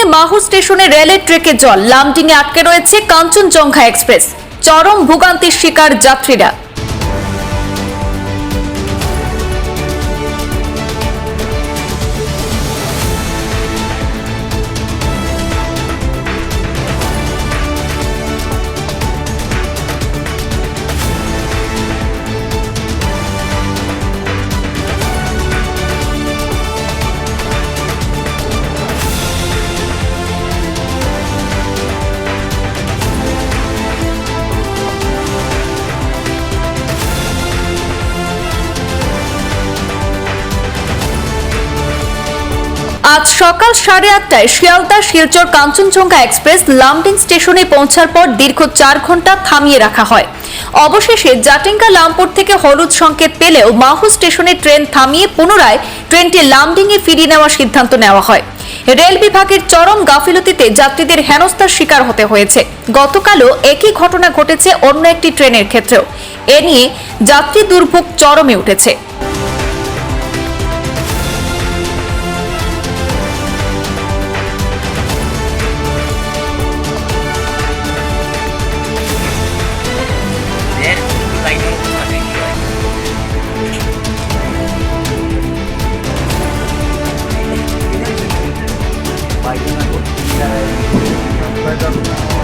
এ মাহু স্টেশনে রেলের ট্রেকে জল। লামডিং এ আটকে রয়েছে কাঞ্চনজঙ্ঘা এক্সপ্রেস। চরম ভোগান্তির শিকার যাত্রীরা। আজ সকাল সাড়ে আটটায় শিয়ালদা, শিলচর, কাঞ্চনজঙ্ঘা এক্সপ্রেস লামডিং স্টেশনে পৌঁছার পর দীর্ঘ চার ঘণ্টা থামিয়ে রাখা হয়। অবশেষে জাটিঙ্গা লামপুর থেকে হলুদ সংকেত পেলেও মাহু স্টেশনে ট্রেন থামিয়ে পুনরায় ট্রেনটি লামডিং এ ফিরিয়ে নেওয়ার সিদ্ধান্ত নেওয়া হয়। রেল বিভাগের চরম গাফিলতিতে যাত্রীদের হেনস্থার শিকার হতে হয়েছে। গতকালও একই ঘটনা ঘটেছে অন্য একটি ট্রেনের ক্ষেত্রেও। এ নিয়ে যাত্রী দুর্ভোগ চরমে উঠেছে। Saygılar.